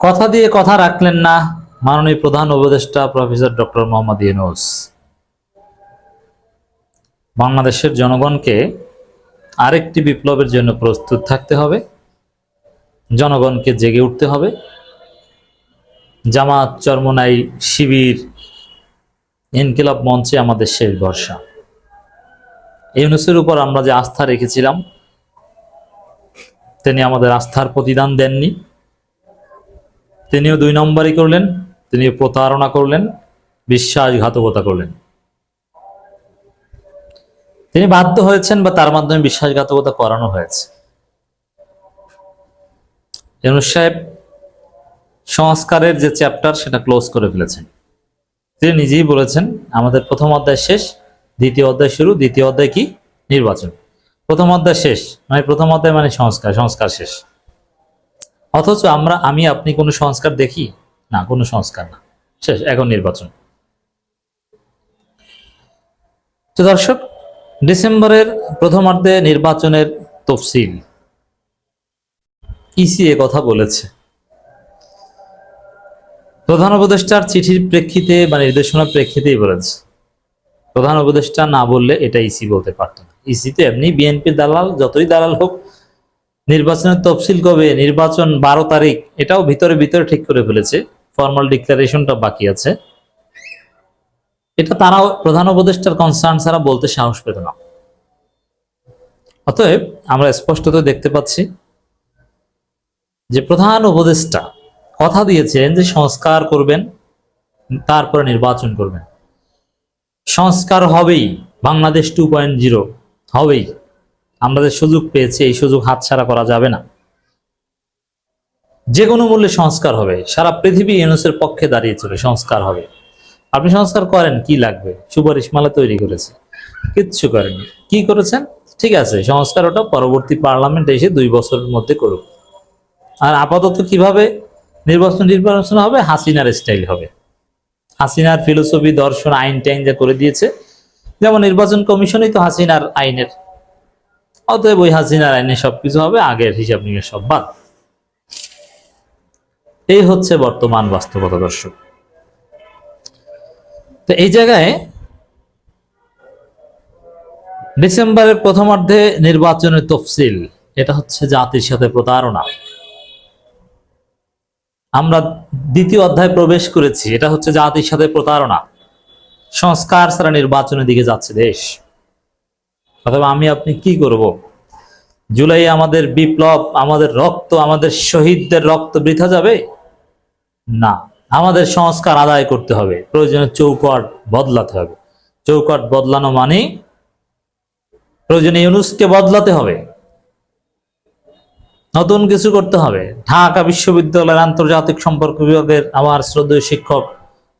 কথা দিয়ে কথা রাখলেন না মাননীয় প্রধান উপদেষ্টা প্রফেসর ডক্টর মোহাম্মদ ইউনুস। বাংলাদেশের জনগণকে আরেকটি বিপ্লবের জন্য প্রস্তুত থাকতে হবে, জনগণকে জেগে উঠতে হবে। জামাত চরমনাই শিবির, ইনকিলাব মঞ্চে আমাদের শেষ ভরসা। ইউনুসের উপর আমরা যে আস্থা রেখেছিলাম, তিনি আমাদের আস্থার প্রতিদান দেননি। তিনিও দুই নম্বরই করলেন, তিনিও প্রতারণা করলেন, বিশ্বাসঘাতকতা করলেন। তিনি বাধ্য হয়েছেন বা তার মাধ্যমে বিশ্বাসঘাতকতা করানো হয়েছে। সাহেব সংস্কারের যে চ্যাপ্টার, সেটা ক্লোজ করে ফেলেছেন। তিনি নিজেই বলেছেন, আমাদের প্রথম অধ্যায় শেষ, দ্বিতীয় অধ্যায় শুরু, দ্বিতীয় অধ্যায় কি? নির্বাচন। প্রথম অধ্যায় শেষ মানে প্রথম অধ্যায় মানে সংস্কার সংস্কার শেষ। অথচ আমরা, আমি, আপনি কোনো সংস্কার দেখি? না, কোনো সংস্কার না। শেষ, এখন নির্বাচন। তো দর্শক, ডিসেম্বরের প্রথমার্ধে নির্বাচনের তফসিল। ইসি এ কথা বলেছে। প্রধান উপদেষ্টার চিঠির প্রেক্ষিতে বা নির্দেশনার প্রেক্ষিতেই বলেছে। প্রধান উপদেষ্টা না বললে এটা ইসি বলতে পারত না। ইসি তো এমনি বিএনপির দালাল, যতই দালাল হোক নির্বাচনের তফসিল কবে? নির্বাচন বারো তারিখ। এটাও ভিতরে ভিতরে ঠিক করে ফেলেছে। ফর্মাল ডিক্লারেশনটা বাকি আছে। এটা তারাও প্রধান উপদেষ্টার কনসার্ন ছাড়া বলতে সাহস পেত না। অতএব আমরা স্পষ্টত দেখতে পাচ্ছি যে প্রধান উপদেষ্টা কথা দিয়েছেন যে সংস্কার করবেন, তারপরে নির্বাচন করবেন। সংস্কার হবেই। Bangladesh two point zero. হবেই। আমরা যে সুযোগ পেয়েছি, এই সুযোগ হাতছাড়া করা যাবে না। যে কোনো মূল্যে সংস্কার হবে। সারা পৃথিবী ইউনুসের পক্ষে দাঁড়িয়েছিল সংস্কার হবে। আপনি সংস্কার করেন, কি লাগবে? সুপারিশমালা তৈরি করেছে। কিচ্ছু করেনি কি করেছেন? ঠিক আছে, সংস্কার ওটা পরবর্তী পার্লামেন্ট এসে দুই বছরের মধ্যে করুক। আর আপাতত কীভাবে নির্বাচন নির্বাচন হবে? হাসিনার স্টাইল হবে। হাসিনার ফিলোসফি দর্শন আইন টাইন যা করে দিয়েছে। যেমন নির্বাচন কমিশনই তো হাসিনার আইনের অতএব ওই হাসিনার আইনে সবকিছু হবে, আগের হিসাব নিয়ে সব বাদ। এই হচ্ছে বর্তমান বাস্তবতা, দর্শক। তো এই জায়গায় ডিসেম্বরের প্রথমার্ধে নির্বাচনের তফসিল, এটা হচ্ছে জাতির সাথে প্রতারণা। আমরা দ্বিতীয় অধ্যায় প্রবেশ করেছি, এটা হচ্ছে জাতির সাথে প্রতারণা। সংস্কার ছাড়া নির্বাচনের দিকে যাচ্ছে দেশ। অথবা আমি আপনি কি করব? জুলাই আমাদের বিপ্লব, আমাদের রক্ত, আমাদের শহীদদের রক্ত বৃথা যাবে? না। আমাদের সংস্কার আদায় করতে হবে। প্রয়োজনে চৌকট বদলাতে হবে। চৌকট বদলানো মানে প্রয়োজনে ইউনুসকে বদলাতে হবে। নতুন কিছু করতে হবে। ঢাকা বিশ্ববিদ্যালয়ের আন্তর্জাতিক সম্পর্ক বিভাগের আমার শ্রদ্ধেয় শিক্ষক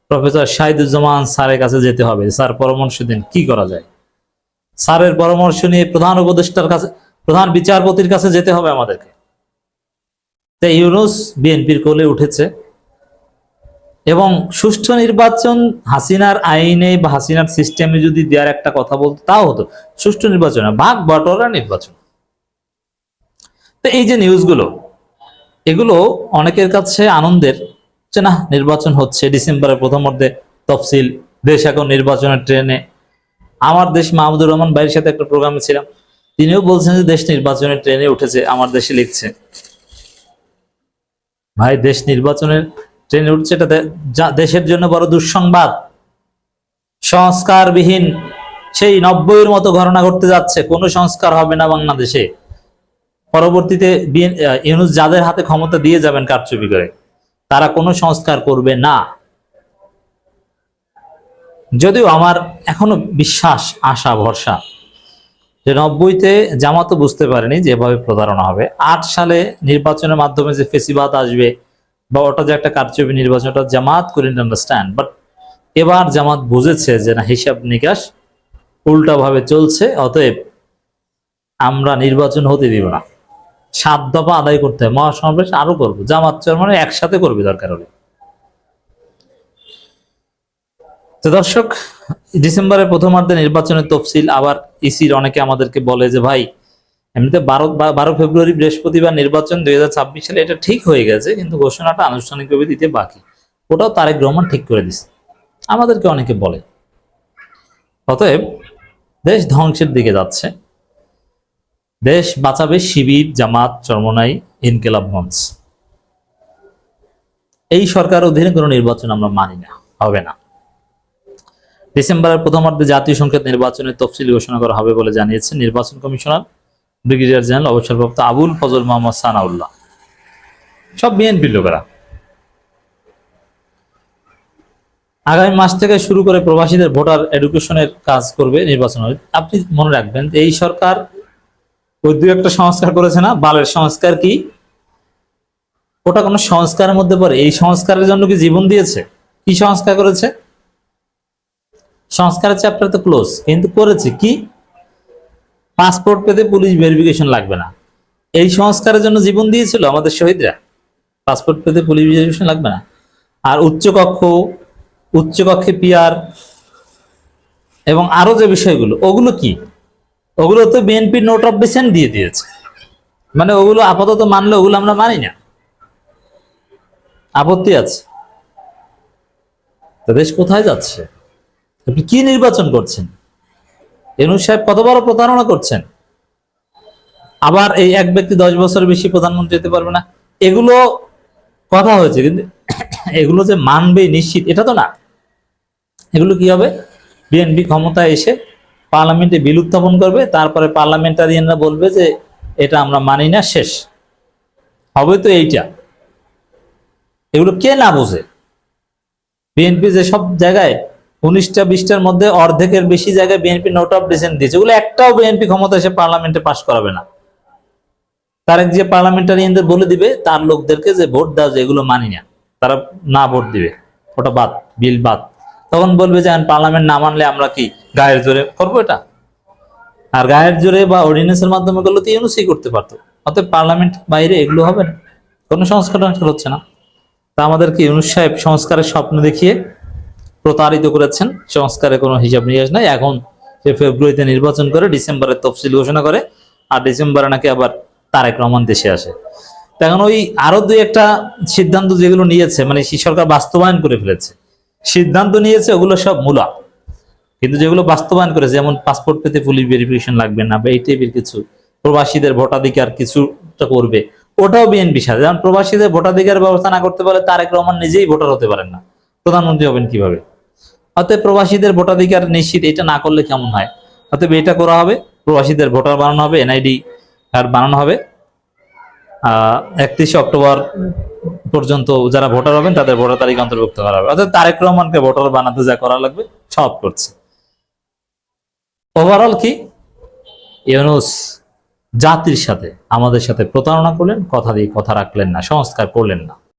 প্রফেসর শাহিদুজ্জামান স্যারের কাছে যেতে হবে। স্যার পরামর্শ দিন, কি করা যায়? স্যারের পরামর্শ নিয়ে প্রধান উপদেষ্টার কাছে, প্রধান বিচারপতির কাছে যেতে হবে আমাদেরকে। তাই ইউনুস বিএনপির কোলে উঠেছে এবং সুষ্ঠু নির্বাচন হাসিনার আইনে বা হাসিনার সিস্টেমে যদি দেওয়ার একটা কথা বলতো, তাও হতো। সুষ্ঠু নির্বাচন ভাগ বটরা নির্বাচন। তো এই যে নিউজগুলো, এগুলো অনেকের কাছে আনন্দের যে না, নির্বাচন হচ্ছে, ডিসেম্বরের প্রথম অর্ধে তফসিল, দেশ এখন নির্বাচনের ট্রেনে আমার দেশ মাহমুদুর রহমান ভাইয়ের সাথে একটা প্রোগ্রামে ছিলাম। তিনিও বলছেন যে দেশ নির্বাচনের ট্রেনে উঠেছে, আমার দেশে লিখছে। ভাই, দেশ নির্বাচনের ট্রেনে উঠছে, এটা দেশের জন্য বড় দুঃসংবাদ। সংস্কারবিহীন সেই নব্বইয়ের মতো ঘটনা ঘটতে যাচ্ছে, কোনো সংস্কার হবে না বাংলাদেশে। পরবর্তীতে ইউনুস যাদের হাতে ক্ষমতা দিয়ে যাবেন কারচুপি করে, তারা কোনো সংস্কার করবে না। যদিও আমার এখনও বিশ্বাস, আশা, ভরসা যে নব্বইতে জামাতও বুঝতে পারেনি যেভাবে প্রতারণা হবে। আট সালে নির্বাচনের মাধ্যমে যে ফেসিবাদ আসবে বা ওটা যে একটা কারচুপি নির্বাচন, ওটা জামাত করেন আন্ডারস্ট্যান্ড বাট এবার জামাত বুঝেছে যে না, হিসাব নিকাশ উল্টাভাবে চলছে, অতএব আমরা নির্বাচন হতে দিব না। সাত দফা আদায় করতে হবে, মহাসমাবেশ আরও করব, জামাত মানে একসাথে করবে দরকার হলে। তো দর্শক, ডিসেম্বরের প্রথমার্ধে নির্বাচনের তফসিল আবার ইসির অনেকে আমাদেরকে বলে যে, ভাই, এমনিতে বারো বারো ফেব্রুয়ারি বৃহস্পতিবার নির্বাচন দুই ছাব্বিশ সালে এটা ঠিক হয়ে গেছে, কিন্তু ঘোষণাটা আনুষ্ঠানিকভাবে দিতে বাকি। ওটাও তারেক রহমান ঠিক করে দিছে। আমাদেরকে অনেকে বলে। অতএব, দেশ ধ্বংসের দিকে যাচ্ছে। দেশ বাঁচাবে শিবির, জামাত, চরমনাই, ইনকেলাব মঞ্চ। এই সরকার অধীনে কোনো নির্বাচন আমরা মানি না, হবে না। ডিসেম্বরের প্রথমার্ধে জাতীয় সংসদ নির্বাচনের তফসিল ঘোষণা করা হবে বলে জানিয়েছেন নির্বাচন কমিশনার, ব্রিগেডিয়ার জেনারেল, অবসরপ্রাপ্ত আবুল ফজল মোহাম্মদ সানাউল্লাহ। সব বিএনপির লোকেরা। আগামী মাস থেকে শুরু করে প্রবাসীদের ভোটার এডুকেশনের কাজ করবে নির্বাচন আপনি মনে রাখবেন এই সরকার ওই দু একটা সংস্কার করেছে না? বালের সংস্কার কি? ওটা কোনো সংস্কারের মধ্যে পড়ে। এই সংস্কারের জন্য কি জীবন দিয়েছে? কি সংস্কার করেছে? সংস্কারের চ্যাপ্টার তো ক্লোজ কিন্তু করেছে কি? পাসপোর্ট পেতে পুলিশ ভেরিফিকেশন লাগবে না। এই সংস্কারের জন্য জীবন দিয়েছিল আমাদের শহীদরা। পাসপোর্ট পেতে পুলিশ ভেরিফিকেশন লাগবে না। আর উচ্চকক্ষ, উচ্চকক্ষে পিয়ার এবং আরও যে বিষয়গুলো, ওগুলো কি? ওগুলো তো বিএনপি নোট অফ ডিসেন্ট দিয়ে দিয়েছে। মানে ওগুলো আপাতত মানলে ওগুলো আমরা মানি না। আপত্তি আছে। তো দেশ কোথায় যাচ্ছে? আপনি কি নির্বাচন করছেন? এনুস সাহেব কত বড় প্রতারণা করছেন? আবার এই এক ব্যক্তি দশ বছর বেশি প্রধানমন্ত্রী হতে পারবে না। এগুলো কথা হয়েছে, কিন্তু এগুলো যে মানবে নিশ্চিত, এটা তো না। এগুলো কি হবে? বিএনপি ক্ষমতায় এসে পার্লামেন্টে বিল উত্থাপন করবে, তারপরে পার্লামেন্টারিয়ানরা বলবে যে এটা আমরা মানি না, শেষ। হবে তো এইটা। এগুলো কে না বোঝে? বিএনপি যে সব জায়গায় উনিশটা বিশটার মধ্যে অর্ধেকের বেশি জায়গায় বিএনপি নোট অফ ডিসেন্ট দিয়েছে। ওগুলো একটাও বিএনপি ক্ষমতা এসে পার্লামেন্টে পাশ করাবে না। তারা যে পার্লামেন্টারিয়ানদের বলে দিবে, তার লোকদেরকে যে ভোট দাও যেগুলো মানি না, তারা না ভোট দিবে। ওটা বাদ, বিল বাদ। তখন বলবে যে পার্লামেন্ট না মানলে আমরা কি গায়ের জোরে করব এটা? আর গায়ের জোরে বা অর্ডিনেন্সের মাধ্যমে করলে তো ইউনুসই করতে পারতো। অতএব পার্লামেন্ট বাইরে এগুলো হবে না। কোনো সংস্কার হচ্ছে না। তা আমাদেরকে ইউনুস সাহেব সংস্কারের স্বপ্ন দেখিয়ে প্রতারিত করেছেন। সংস্কারে কোনো হিসাব নিকাশ নাই। এখন সে ফেব্রুয়ারিতে নির্বাচন করে, ডিসেম্বরে তফসিল ঘোষণা করে আর ডিসেম্বরে নাকি আবার তারেক রহমান দেশে আসে। তো এখন ওই আরও দুই একটা সিদ্ধান্ত যেগুলো নিয়েছে মানে সরকার বাস্তবায়ন করে ফেলেছে। সিদ্ধান্ত নিয়েছে, ওগুলো সব মূলা। কিন্তু যেগুলো বাস্তবায়ন করেছে, যেমন পাসপোর্ট পেতে পুলিশ ভেরিফিকেশন লাগবে না বা এই টাইপের কিছু, প্রবাসীদের ভোটাধিকার কিছুটা করবে, ওটাও বিএনপি সাথে যেমন প্রবাসীদের ভোটাধিকার ব্যবস্থা না করতে পারলে তারেক রহমান নিজেই ভোটার হতে পারেন না। প্রধানমন্ত্রী হবেন কীভাবে? অতএব প্রবাসীদের ভোটাধিকার নিশ্চিত এটা না করলে কেমন হয়? অতএব এটা করা হবে, প্রবাসীদের ভোটার বানানো হবে, এনআইডি কার্ড বানানো হবে। একত্রিশে অক্টোবর পর্যন্ত যারা ভোটার হবেন তাদের ভোটার তালিকা অন্তর্ভুক্ত করা হবে। অর্থাৎ তারেক রহমানকে ভোটার বানাতে যা করা লাগবে, সব করছে। ওভারঅল কি? ইউনুস জাতির সাথে আমাদের সাথে প্রতারণা করলেন, কথা দিয়ে কথা রাখলেন না, সংস্কার করলেন না।